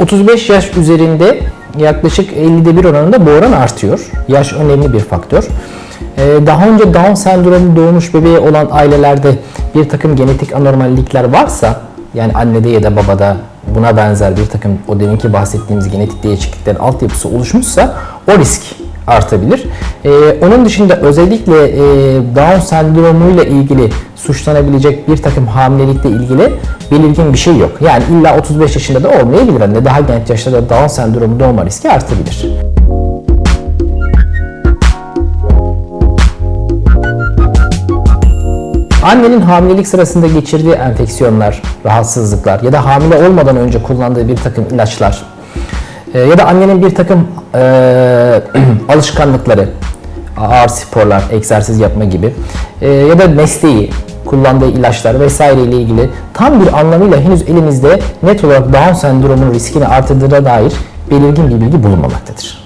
35 yaş üzerinde yaklaşık 50'de bir oranında bu oran artıyor. Yaş önemli bir faktör. Ee, Daha önce Down sendromu doğmuş bebeği olan ailelerde bir takım genetik anormallikler varsa yani annede ya da babada buna benzer bir takım o deminki bahsettiğimiz genetik değişikliklerin altyapısı oluşmuşsa o risk artabilir. Ee, onun dışında özellikle e, Down sendromuyla ilgili suçlanabilecek bir takım hamilelikle ilgili belirgin bir şey yok. Yani illa 35 yaşında da olmayabilir. Hani daha genç yaşta da Down sendromu doğma riski artabilir. Annenin hamilelik sırasında geçirdiği enfeksiyonlar, rahatsızlıklar ya da hamile olmadan önce kullandığı bir takım ilaçlar e, ya da annenin bir takım e, alışkanlıkları, ağır sporlar, egzersiz yapma gibi e, ya da mesleği, kullandığı ilaçlar vesaire ile ilgili tam bir anlamıyla henüz elimizde net olarak Down sendromunun riskini artırdığına dair belirgin bir bilgi bulunmamaktadır.